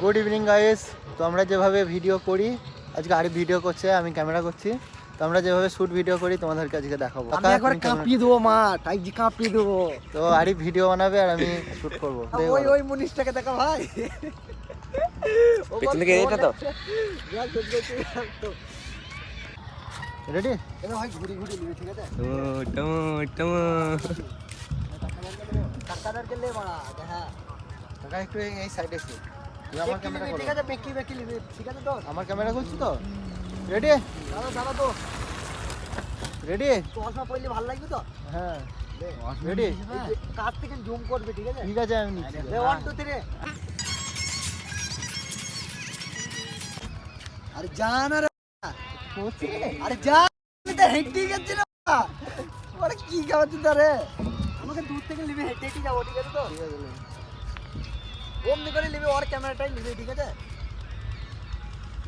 Good evening guys তো আমরা যেভাবে ভিডিও করি আজকে আরিফ ভিডিও করছে আমি ক্যামেরা করছি। তো আমরা যেভাবে শুট ভিডিও করি তোমাদেরকে আজকে দেখাবো। আমি একবার কাঁপিয়ে দেবো মাঠ আজকে কাঁপিয়ে দেবো। তো আরিফ ভিডিও বানাবে আর আমি শুট করব। ওই ওই মুনিশটাকে দেখা ভাই। ও পেছন থেকে এটা তো? রেডি এবার ভাই ঘুরি ঘুরি নিবে ঠিক আছে? কাকাদার গেলে মারা হ্যাঁ কাকা একটু এই- এই সাইডে এসে। তুই আমার ক্যামেরা ঠিক আছে বেঁকি বেঁকি নিবি। ঠিক আছে তো? আমার ক্যামেরা করছি তো? রেডি দাঁড়া দাঁড়া তো। রেডি চশমা পরলে ভালো লাগবে তো? হ্যাঁ। রেডি কাছ থেকে জুম করবে ঠিক আছে? ঠিক আছে আমি নিচ্ছি। ওয়ান টু থ্রি আরে জান রে। করছি রে। আরে যা। তো হেঁটে গেছি না আরে কি খাওয়াচ্ছি তারে আমাকে দূর থেকে নিবি হেঁটে হেঁটে যাব ঠিক আছে তো? ঠিক আছে। লে। অমনি করে নিবি ওর ক্যামেরাটাই নিবি ঠিক আছে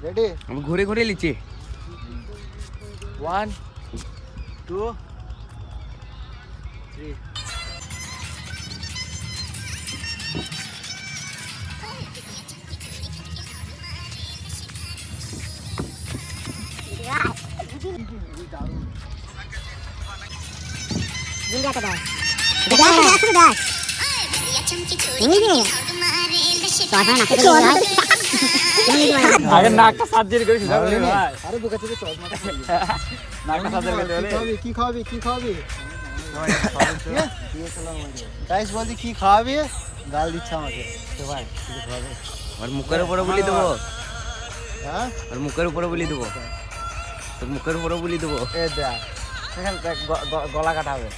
রেডি আমি ঘুরে ঘুরে লিচি ওয়ান টু থ্রি আগে নাকটা সার্জারি করেছি আরে বুকা থেকে চশমাটা নাকটা সার্জারি করতে কি খাওয়াবি কি খাওয়াবি গাইস বলছি কি খাওয়াবি গাল দিচ্ছে আমাকে। তো ভাই কিছু খাওয়াবে আর মুখের উপরে বলি দেবো? হ্যাঁ? আর মুখের উপরে বলি দেবো? তোর মুখের উপরে বলি দেবো? এ দেখ। গলা কাটা হবে।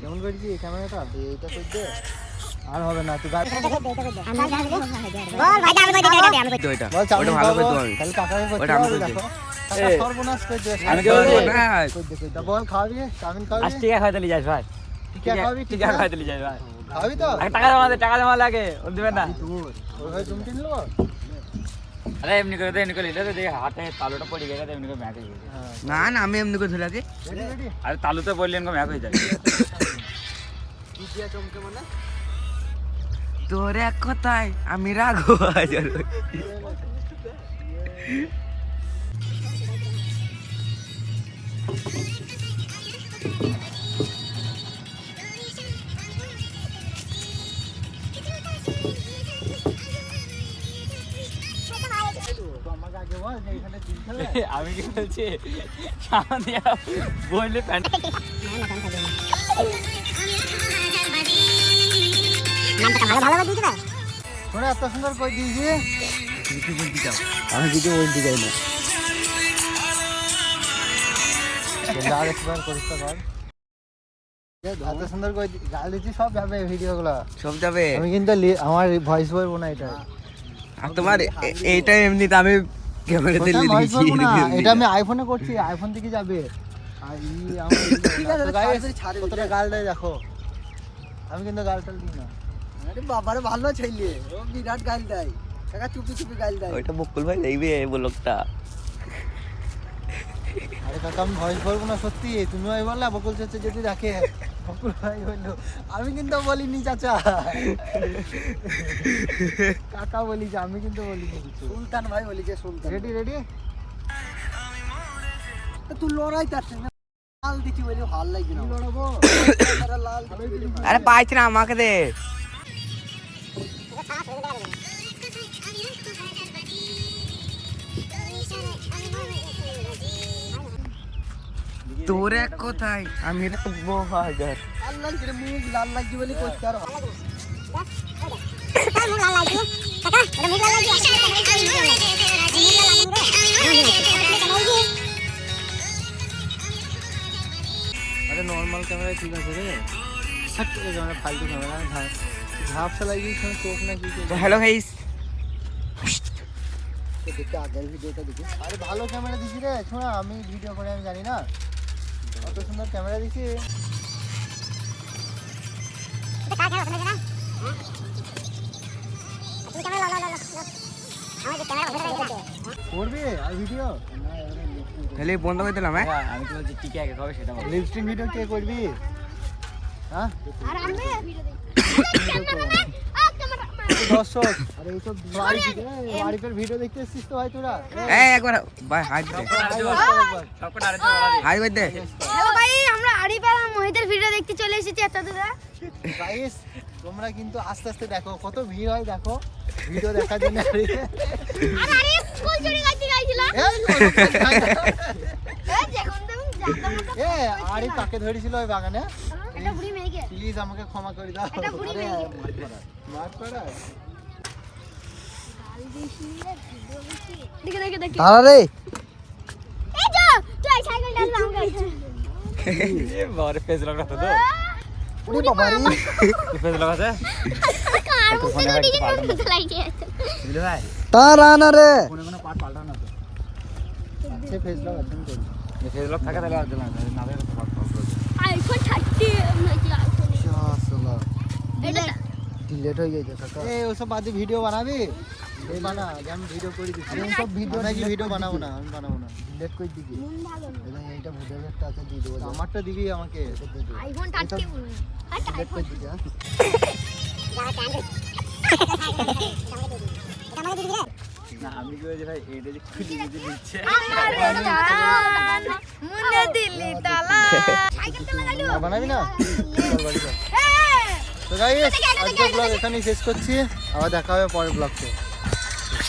কেমন বল? কেমন ক্যামেরাটা এইটা আর হবে না তুই এটা বল করে কি ভাই খাবি যাস ভাই তো টাকা জমা লাগে না তুমি আরে এমনি করে করে হাতে তালুটা পড়ে গেছে এমনি করে হয়ে হ্যাঁ না না আমি এমনি করে আরে তালুতে পড়লে এমনি ম্যাক হয়ে যায় চমকে মানে? তোর এক কথায় আমি হাজার খেলে আমি কি বলছি? এত সুন্দর দিয়েছি কিছু বলতে চাও আমি কিছু বলতে চাই না। আর একবার করিস তো বল এত সুন্দর করে গাল দিচ্ছি সব যাবে ভিডিওগুলো। সব যাবে? আমি কিন্তু আমার ভয়েস বলব না এটা আর তোমার এ- এইটা এমনিতে আমি ক্যামেরাতে লিখেছি এটা আমি আইফোনে করছি আইফোন থেকে যাবে। ঠিক আছে, গাল দেয় দেখো। আমি কিন্তু গাল টাল দিই না। আরে বাবারে ভালো ছেলে। ও বিরাট গাল দেয়। কাকা চুপি চুপি গাল দেয়। ওইটা বকুল ভাই দেখবে ব্লগটা আরে কাকা আমি ভয়েস বলব না সত্যি। তুমি ভাই বললা বকুল চাচা যদি দেখে বকুল ভাই বলল আমি কিন্তু বলিনি চাচা। কাকা বলিছে আমি কিন্তু বলিনি। কিছু সুলতান ভাই বলি যে সুলতান। রেডি রেডি তো তুই লড়াই চাচ্ছিস না লাল দিচ্ছি বলি ভালো লাগবে না। লড়াবো? বলি আরে পাইছি না আমাকে দে। তোর এক কথায়? আমি রাখব হাজার লাল নর্মাল ক্যামেরা ঠিক আছে রে। ফালতু ক্যামেরা ঝাপ ঝাপসা লাগিয়ে চোখ না কি তো হ্যালো গাইস। তো দেখতে আগের ভিডিওটা দেখি। আরে ভালো ক্যামেরা দিছি রে শোনা আমি ভিডিও করে আমি জানি না। কত সুন্দর ক্যামেরা দিছি। করবি আর ভিডিও? তাহলে বন্ধ করে দিলাম হ্যাঁ? আমি তো বলছি টিকে আগে কবে সেটা লিপস্টিক ভিডিও কে করবি? দর্শক আরে এইসব আরিফের ভিডিও দেখতে এসেছিস তো ভাই তোরা? এই একবার ভাই হাই দে। সবকটা আরে তো ওরা হাই দে। হ্যালো ভাই আমরা আরিফ আর মহিতের ভিডিও দেখতে চলে এসেছি এত দূরে। গাইস তোমরা কিন্তু আস্তে আস্তে দেখো কত ভিড় হয় দেখো। ভিডিও দেখার জন্য আর। আরিফ চুরি করতে গেছিল এই, কাকে ধরেছিল ওই বাগানে? প্লিজ আমাকে ক্ষমা করে দাও। এটা বুড়ি মেয়েকে মার পড়া দেখে দেখে দেখে। তারা রে। এই যা তুই এই সাইকেলটা লাম গাইছিস এ বারে ফেস ওরে আছে? তারা না রে। কোনো কোনো পার্ট না তো। করি লক থাকে তাহলে আর দিলাম না। না আইফোন 30 নাকি আইফোন শালা এটা ডিলেট হয়ে গেছে কাকা। এই ওসব বাদে ভিডিও বানাবি? এই বানা আমি ভিডিও করে দিচ্ছি। আমি সব ভিডিও নাকি ভিডিও বানাবো না? আমি বানাবো না। ডিলেট করে দিবি। মন এবং এইটা ভুলের একটা আছে দিয়ে দেবো আমারটা দিবি আমাকে? আইফোন 30 বলুন। আর ডিলেট করে দিবি হ্যাঁ? না আমি কি ভাই এটা যে খুলি যদি দিচ্ছে আমার মনে দিলি তালা সাইকেলটা লাগাইলো বানাবি না। হ্যাঁ। তো গাইস আজকে ব্লগ এখানেই শেষ করছি। আবার দেখা হবে পরের ব্লগতে